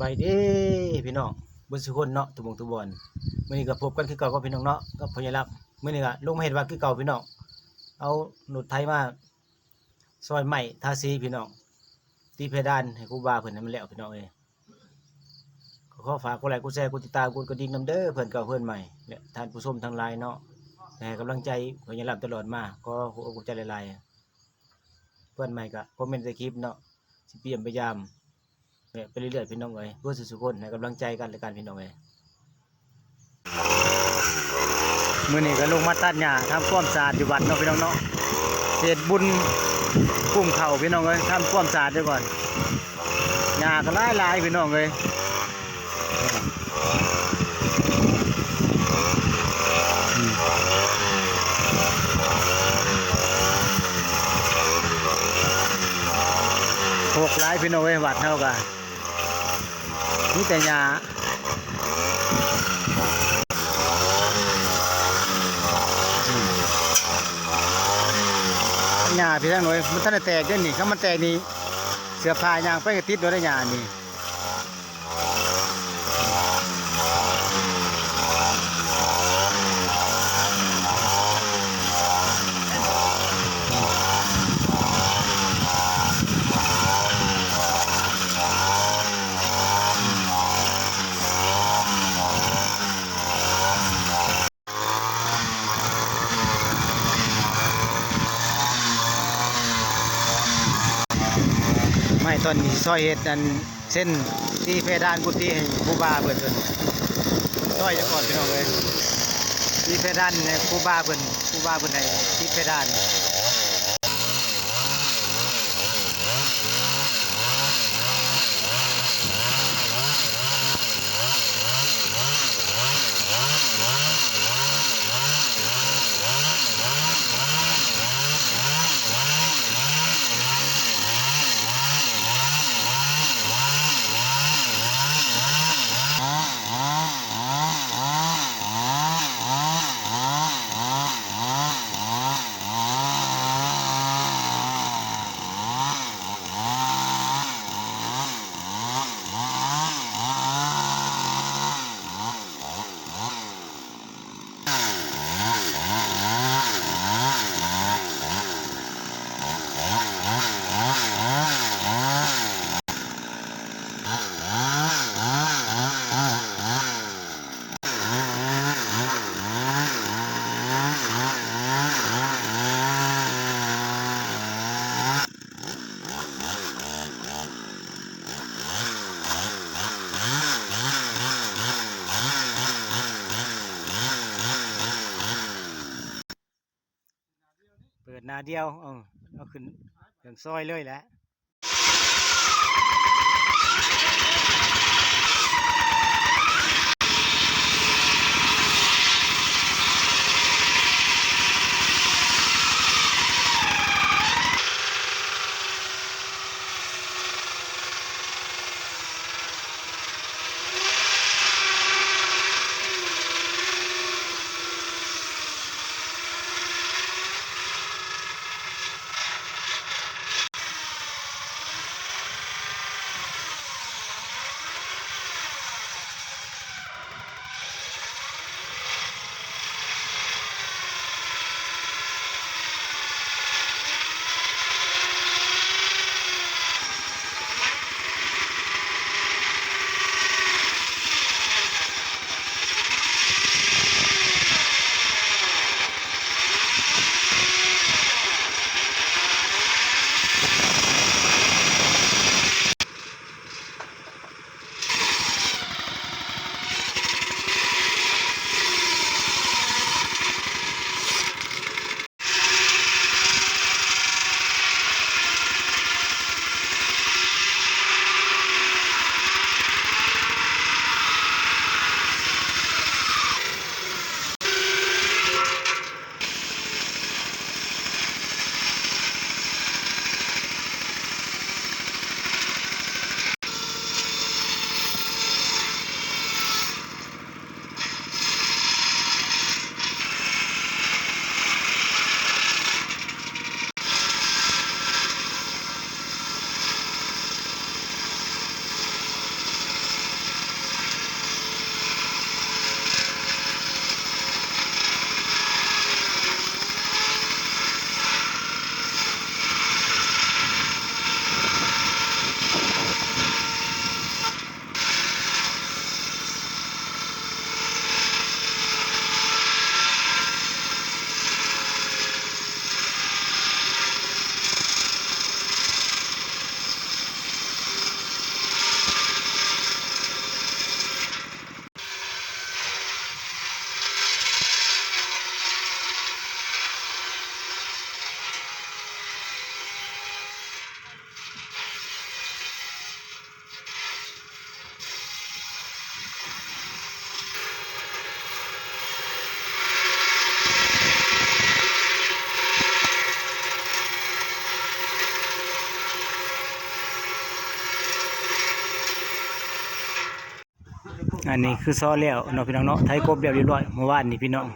บายดีพี่น้องบนสุคนเนาะทุกหมองทุบอนมื้อนี้ก็พบกันคือเก่ากับพี่น้องเนาะกับพญาลับมื้อนี้ก็ลงมาเห็นว่าคือเก่าพี่น้องเอาหนุดไทยมาซอยใหม่ทาสีพี่น้องตีเพดานให้ครูบาเพิ่นให้มันแล้วพี่น้องเอ้ยก็ขอฝากกดไลค์กดแชร์กดติดตามกดกระดิ่งนำเด้อเพิ่นเก่าเพิ่นใหม่และท่านผู้ชมทั้งหลายเนาะให้กำลังใจพญาลับตลอดมาก็หัวอกหัวใจหลายๆเพื่อนใหม่ก็คอมเมนต์ใต้คลิปเนาะสิเปลี่ยนพยายาม ไปเรื่อยๆพี่น้องเอ้ยเพื่อสุขคนให้กำลังใจกันและกันพี่น้องเอ้ยมื้อนี้ก็ลงมาตัดหญ้าทำความสะอาดอยู่วัดเนาะพี่น้องเนาะเศษบุญกุ้มเข่าพี่น้องเอ้ยทำความสะอาดด้วยก่อนหญ้าก็หลายพี่น้องเอ้ยหกลายพี่น้องเอ้ยวัดเท่ากัน นี่แต่ยาหญ้าพี่ทั้งหน่อยมันท่านแตกเด้อนี่ถ้ามันแตกนี่เสือพายางไปกระติดโดยได้หญ้านี่ ตอนนี้ซอยเห็ดอันเส้นที่เพดานกุฏิให้ครูบาเปิดเพิ่นซอยจะก่อนพี่น้องเลยที่เพดานให้ครูบาเพิ่นครูบาเพิ่นให้ที่เพดาน เปิดหน้าเดียวเออเอาขึ้นอย่างซอยเลยแหละ นนี้คือซ้อแล้วเนาะพี่น้องเนาะไทยกบเรียบร้อยเมื่อวานนี่พี่น้อง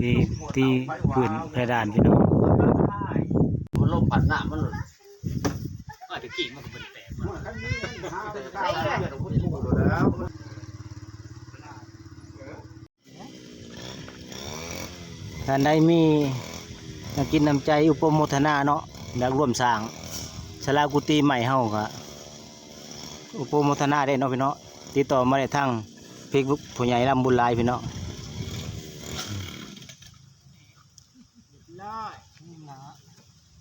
ที่ที่พื้นเพดานพี่น้องมันลมปัดหน้ามันอาจจะกิ่งมันก็บ่ได้แตกแล้วท่านใดมีอยากกินน้ำใจอุปโมทนาเนาะอยากร่วมสร้างศาลากุฏิใหม่เฮาก็อุปโมทนาได้เนาะพี่น้อง ติดต่อมาได้ทางเฟซบุ๊กผู้ใหญ่ลำบุญหลายพี่น้องได้นี่นะ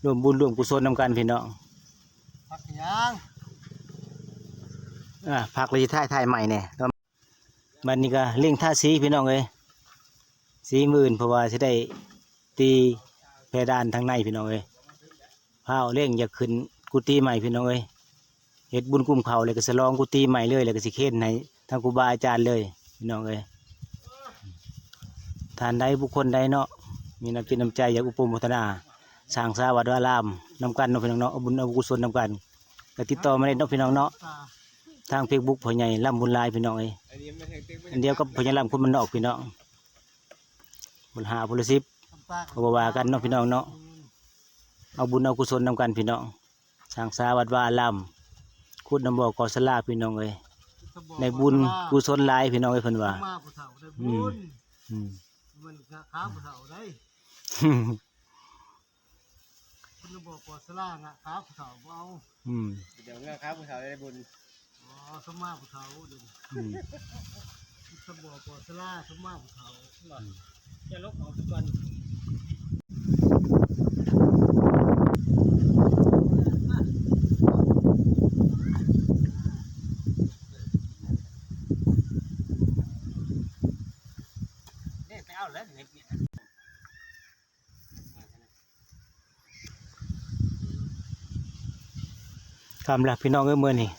ร่วมบุญร่วมกุศลนำกันพี่น้องพักยังอ่าพักเลยท่ายท่ายใหม่เนี่ยก็บัดนี้ก็เร่งท่าสีพี่น้องเอ้ยสีหมื่นเพราะว่าจะได้ตีเพดานทางในพี่น้องเอ้ยพาวเร่งอยากขึ้นกุฏิใหม่พี่น้องเอ้ย เฮ็ดบุญกุมเขาเลยก็สลองกุฏิใหม่เลยแล้วก็สิเค้นให้ทางครูบาอาจารย์เลยพี่น้องเอ้ยทานใดบุคคลใดเนาะมีน้ำจิตน้ำใจอยากอุปโมทนาสร้างสาวัดวารามนำกันเนาะพี่น้องเนาะเอาบุญเอากุศลนำกันก็ติดต่อมาได้เนาะพี่น้องเนาะทางเฟซบุ๊กพ่อใหญ่ล่ำบุญลายพี่น้องเอ้ยอันเดียวกับพ่อใหญ่ล่ำคนมันนอกพี่น้องบุญหาบุญสิบทำตาก็บ่ว่ากันเนาะพี่น้องเนาะเอาบุญเอากุศลนำกันพี่น้องสร้างสาวัดวาอาราม คุดน้ำบ่อกอสลาพี่น้องเอ้ยในบุญกุศลหลายพี่น้องเอ้ยเพิ่นว่า มาผู้เฒ่าได้บุญอืม มันค้าผู้เฒ่าได้คุณบอกปอสลานะค้าผู้เฒ่าบ่เอาอืมเดี๋ยวเงาครับผู้สาวได้บุญอ๋อสมมาผู้เฒ่าเดี๋ยวอืมสมบอกปอสลาสมมาผู้เฒ่าจะลบออกทุกวัน เนี่ยไปเอาแล้วเนี่ย คำละพี่น้องเอ้ยมื้อนี่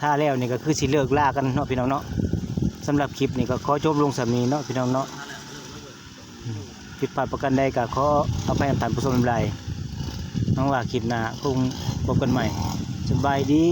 ถ้าแล้วนี่ก็คือสิเลิกล่ากันเนาะพี่น้องเนาะสำหรับคลิปนี่ก็ขอจบลงสามีเนาะพี่น้องเนาะผิดพลาดประกันใดก็ขออภัยท่านผู้ชมทั้งหลายน้องว่าคลิปหน้าคงพบกันใหม่สบายดี